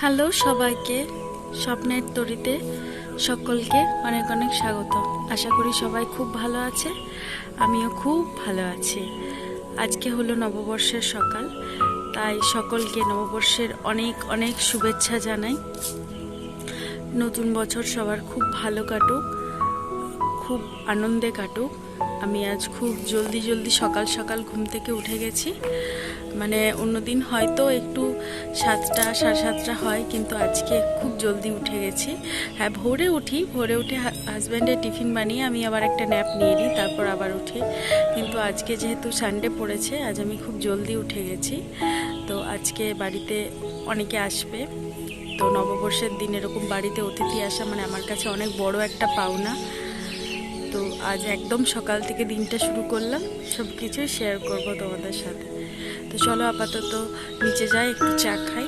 Hello সবাইকে, স্বপ্নের তরিতে সকলকে অনেক অনেক স্বাগত। আশা করি সবাই খুব ভালো আছে, আমিও খুব ভালো আছি। আজকে হলো নববর্ষের সকাল, তাই সকলকে নববর্ষের অনেক অনেক শুভেচ্ছা জানাই। নতুন বছর সবার খুব ভালো কাটুক, খুব আনন্দে কাটুক। আমি আজ খুব জলদি জলদি সকাল সকাল ঘুম থেকে উঠে গেছি। মানে অন্যদিন হয়তো একটু সাতটা, সাড়ে সাতটা হয়, কিন্তু আজকে খুব জলদি উঠে গেছি। হ্যাঁ ভোরে উঠি, ভোরে উঠে হাজব্যান্ডের টিফিন বানিয়ে আমি আবার একটা ন্যাপ নিয়ে নিই, তারপর আবার উঠি। কিন্তু আজকে যেহেতু সানডে পড়েছে, আজ আমি খুব জলদি উঠে গেছি। তো আজকে বাড়িতে অনেকে আসবে। তো নববর্ষের দিন এরকম বাড়িতে অতিথি আসা মানে আমার কাছে অনেক বড় একটা পাওনা। তো আজ একদম সকাল থেকে দিনটা শুরু করলাম, সব কিছুই শেয়ার করব তোমাদের সাথে। তো চলো আপাতত নিচে যাই, একটু চা খাই।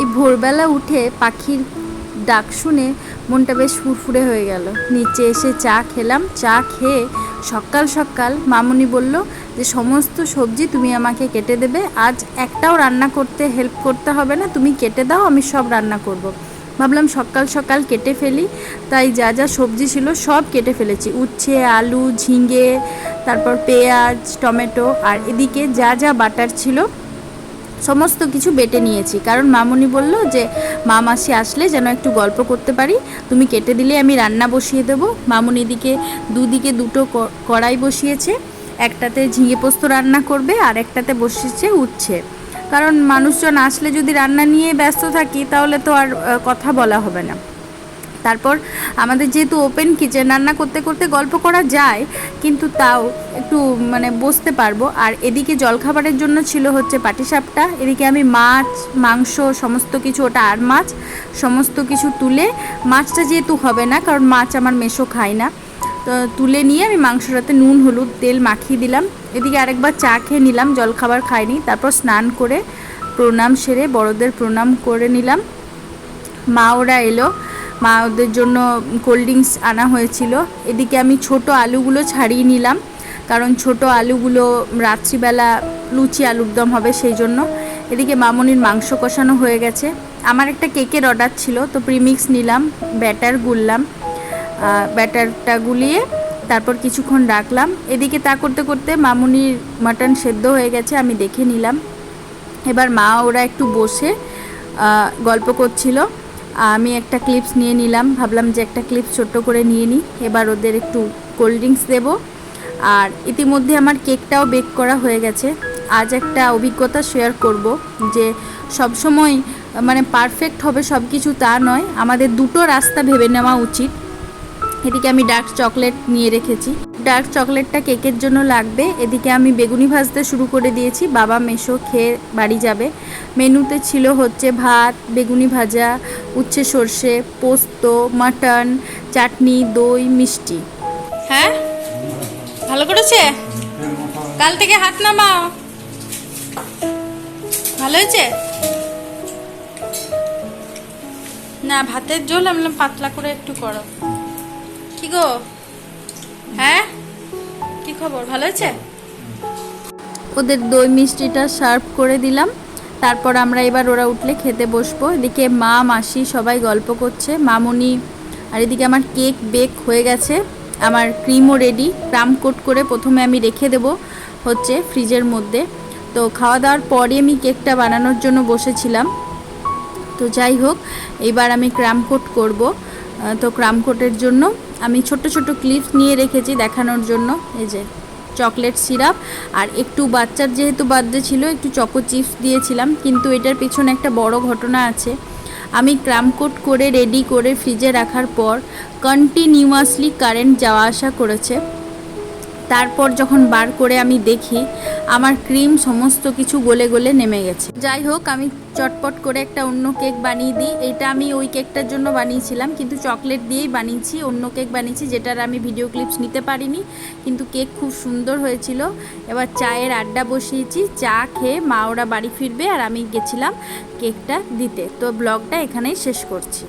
এই ভোরবেলা উঠে পাখির ডাক শুনে মনটা বেশ ফুরফুরে হয়ে গেল। নিচে এসে চা খেলাম, চা খেয়ে সকাল সকাল মামুনি বলল যে, সমস্ত সবজি তুমি আমাকে কেটে দেবে, আজ একটাও রান্না করতে হেল্প করতে হবে না, তুমি কেটে দাও, আমি সব রান্না করব। ভাবলাম সকাল সকাল কেটে ফেলি, তাই যা যা সবজি ছিল সব কেটে ফেলেছি। উচ্ছে, আলু, ঝিঙে, তারপর পেঁয়াজ, টমেটো আর এদিকে যা যা বাটার ছিল, সমস্ত কিছু বেটে নিয়েছি। কারণ মামুনি বলল যে, মা মাসি আসলে যেন একটু গল্প করতে পারি, তুমি কেটে দিলে আমি রান্না বসিয়ে দেবো। মামুনি দিকে দুদিকে দুটো কড়াই বসিয়েছে, একটাতে ঝিঙে পোস্ত রান্না করবে আর একটাতে বসিয়েছে উচ্ছে। কারণ মানুষজন আসলে যদি রান্না নিয়ে ব্যস্ত থাকি, তাহলে তো আর কথা বলা হবে না। তারপর আমাদের যেহেতু ওপেন কিচেন রান্না করতে করতে গল্প করা যায়, কিন্তু তাও একটু মানে বসতে পারব। আর এদিকে জলখাবারের জন্য ছিল হচ্ছে পাটিসাপটা এদিকে আমি মাছ, মাংস, সমস্ত কিছু, ওটা আর মাছ, সমস্ত কিছু তুলে, মাছটা যেহেতু হবে না, কারণ মাছ আমার মেশো খায় না। তো তুলে নিয়ে আমি মাংসটাতে নুন, হলুদ, তেল মাখিয়ে দিলাম। এদিকে আরেকবার চা খেয়ে নিলাম জলখাবার খাইনি। তারপর স্নান করে প্রণাম সেরে বড়দের প্রণাম করে নিলাম। মা ওরা এলো। মা ওদের জন্য কোল্ড ড্রিঙ্কস আনা হয়েছিল। এদিকে আমি ছোট আলুগুলো ছাড়িয়ে নিলাম। কারণ ছোট আলুগুলো রাত্রিবেলা লুচি আলুর দম হবে সেই জন্য। এদিকে মামনির মাংস কষানো হয়ে গেছে। আমার একটা কেকের অর্ডার ছিল, তো প্রিমিক্স নিলাম ব্যাটার গুললাম। ব্যাটারটা গুলিয়ে তারপর কিছুক্ষণ রাখলাম। এদিকে তা করতে করতে মামুনির মাটন সেদ্ধ হয়ে গেছে, আমি দেখে নিলাম। এবার মা ওরা একটু বসে গল্প করছিল। আমি একটা ক্লিপস নিয়ে নিলাম, ভাবলাম যে একটা ক্লিপস ছোট্ট করে নিয়ে নিই। এবার ওদের একটু কোল্ড ড্রিঙ্কস দেবো। আর ইতিমধ্যে আমার কেকটাও বেক করা হয়ে গেছে। আজ একটা অভিজ্ঞতা শেয়ার করব যে সবসময় মানে পারফেক্ট হবে সব কিছু তা নয়। আমাদের দুটো রাস্তা ভেবে নেওয়া উচিত। এদিকে আমি ডার্ক চকলেট নিয়ে রেখেছি। ডার্ক চকলেটটা কেকের জন্য লাগবে। এদিকে আমি বেগুনি ভাজতে শুরু করে দিয়েছি। বাবা মেশো খেয়ে বাড়ি যাবে। মেনুতে ছিল হচ্ছে ভাত, বেগুনি ভাজা, উচ্ছে সর্ষে, পোস্ত, মাটন, চাটনি, দই, মিষ্টি। হ্যাঁ? ভালো করেছে? কাল থেকে হাত নামাও। ভালো হয়েছে? না, ভাতের ঝোল আমি পাতলা করে একটু করো। গো? হ্যাঁ? কি খবর? ভালো হয়েছে? ওদের দই মিষ্টিটা সার্ভ করে দিলাম। তারপর আমরা এবার ওরা উঠলে খেতে বসবো। এদিকে মা, মাসি সবাই গল্প করছে। মামুনি আর এদিকে আমার কেক বেক হয়ে গেছে। আমার ক্রিমও রেডি ক্রাম কোট করে প্রথমে আমি রেখে দেব হচ্ছে ফ্রিজের মধ্যে। তো খাওয়া দাওয়ার পরে আমি কেকটা বানানোর জন্য বসেছিলাম। তো যাই হোক, এবার আমি ক্রাম কোট করব। তো ক্রাম কোটের জন্য আমি ছোট ছোট ক্লিপস নিয়ে রেখেছি দেখানোর জন্য। এই যে চকলেট সিরাপ আর একটু বাচ্চার যেহেতু বার্থডে ছিল, একটু চকো চিপস দিয়েছিলাম, কিন্তু এটার পেছনে একটা বড় ঘটনা আছে। আমি ক্রাম কোট করে রেডি করে ফ্রিজে রাখার পর কন্টিনিউয়াসলি কারেন্ট যাওয়া আসা করেছে। তারপর যখন বার করে আমি দেখি আমার ক্রিম সমস্ত কিছু গলে গলে নেমে গেছে। যাই হোক, আমি চটপট করে একটা অন্য কেক বানিয়ে দিই। এটা আমি ওই কেকটার জন্য বানিয়েছিলাম, কিন্তু চকলেট দিয়েই বানিয়েছি, অন্য কেক বানিয়েছি, যেটার আমি ভিডিও ক্লিপস নিতে পারিনি। কিন্তু কেক খুব সুন্দর হয়েছিল। এবার চায়ের আড্ডা বসিয়েছি, চা খেয়ে মা ওরা বাড়ি ফিরবে আর আমি গেছিলাম কেকটা দিতে। তো ব্লগটা এখানেই শেষ করছি।